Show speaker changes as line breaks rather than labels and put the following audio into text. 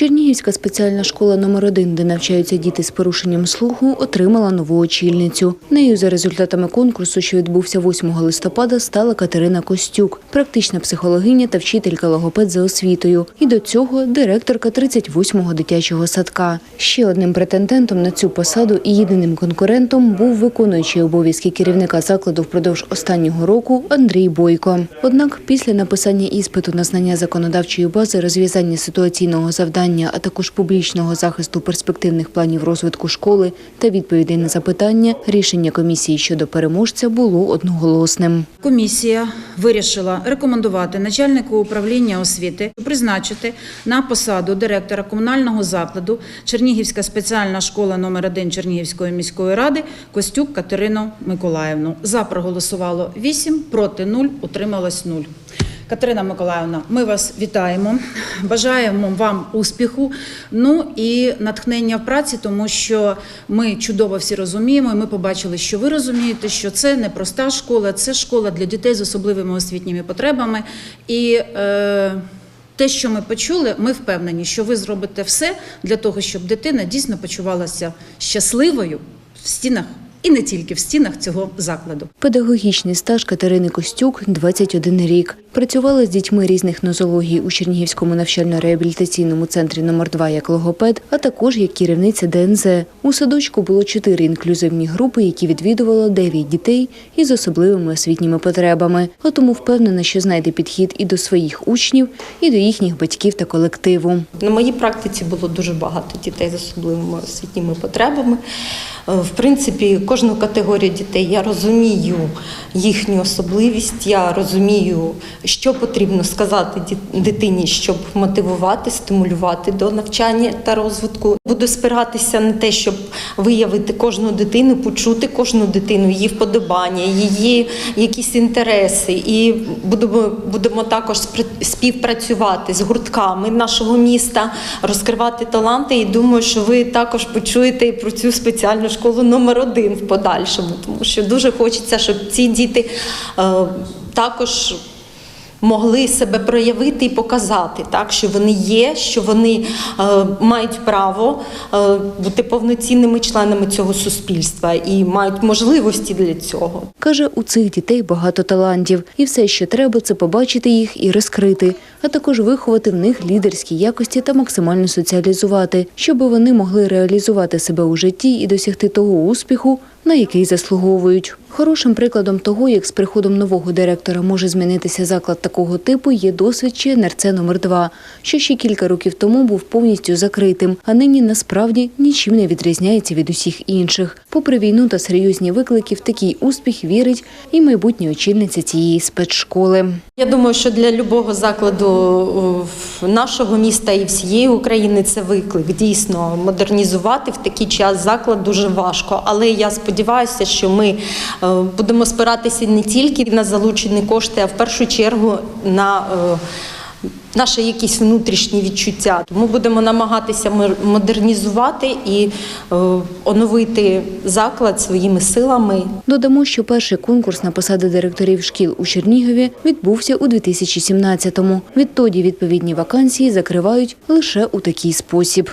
Чернігівська спеціальна школа номер 1 де навчаються діти з порушенням слуху, отримала нову очільницю. Нею за результатами конкурсу, що відбувся 8 листопада, стала Катерина Костюк, практична психологиня та вчителька логопед за освітою. І до цього директорка 38-го дитячого садка. Ще одним претендентом на цю посаду і єдиним конкурентом був виконуючий обов'язки керівника закладу впродовж останнього року Андрій Бойко. Однак після написання іспиту на знання законодавчої бази, розв'язання ситуаційного завдання, а також публічного захисту перспективних планів розвитку школи та відповідей на запитання, рішення комісії щодо переможця було одноголосним.
Комісія вирішила рекомендувати начальнику управління освіти призначити на посаду директора комунального закладу Чернігівська спеціальна школа номер 1 Чернігівської міської ради Костюк Катерину Миколаївну. За проголосувало 8, проти 0, утрималось 0. Катерина Миколаївна, ми вас вітаємо, бажаємо вам успіху, ну і натхнення в праці, тому що ми чудово всі розуміємо. і Ми побачили, що ви розумієте, що це не проста школа, це школа для дітей з особливими освітніми потребами. І е, те, що ми почули, ми впевнені, що ви зробите все для того, щоб дитина дійсно почувалася щасливою в стінах і не тільки в стінах цього закладу.
Педагогічний стаж Катерини Костюк – 21 рік. Працювала з дітьми різних нозологій у Чернігівському навчально-реабілітаційному центрі номер 2 як логопед, а також як керівниця ДНЗ. У садочку було чотири інклюзивні групи, які відвідувало 9 дітей із особливими освітніми потребами. А тому впевнена, що знайде підхід і до своїх учнів, і до їхніх батьків та колективу.
На моїй практиці було дуже багато дітей з особливими освітніми потребами. Е, В принципі, кожну категорію дітей я розумію їхню особливість, я розумію, що потрібно сказати дитині, щоб мотивувати, стимулювати до навчання та розвитку. Буду спиратися на те, щоб виявити кожну дитину, почути кожну дитину, її вподобання, її якісь інтереси. І будемо, будемо також співпрацювати з гуртками нашого міста, розкривати таланти. І думаю, що ви також почуєте і про цю спеціальну школу номер один в подальшому, тому що дуже хочеться, щоб ці діти е, також. Могли себе проявити і показати, так що вони є, що вони е, мають право е, бути повноцінними членами цього суспільства і мають можливості для цього.
Каже, у цих дітей багато талантів, і все, що треба, це побачити їх і розкрити, а також виховати в них лідерські якості та максимально соціалізувати, щоб вони могли реалізувати себе у житті і досягти того успіху, на який заслуговують. Хорошим прикладом того, як з приходом нового директора може змінитися заклад такого типу, є досвід НРЦ номер 2 що ще кілька років тому був повністю закритим, а нині насправді нічим не відрізняється від усіх інших. Попри війну та серйозні виклики, в такий успіх вірить і майбутня очільниця цієї спецшколи.
Я думаю, що для любого закладу нашого міста і всієї України це виклик. Дійсно, модернізувати в такий час заклад дуже важко. Але я сподіваюся, що ми будемо спиратися не тільки на залучені кошти, а в першу чергу на е, Наші якісь внутрішні відчуття, тому будемо намагатися модернізувати і е, оновити заклад своїми силами
Додамо, що перший конкурс на посади директорів шкіл у Чернігові відбувся у 2017-му. Відтоді відповідні вакансії закривають лише у такий спосіб.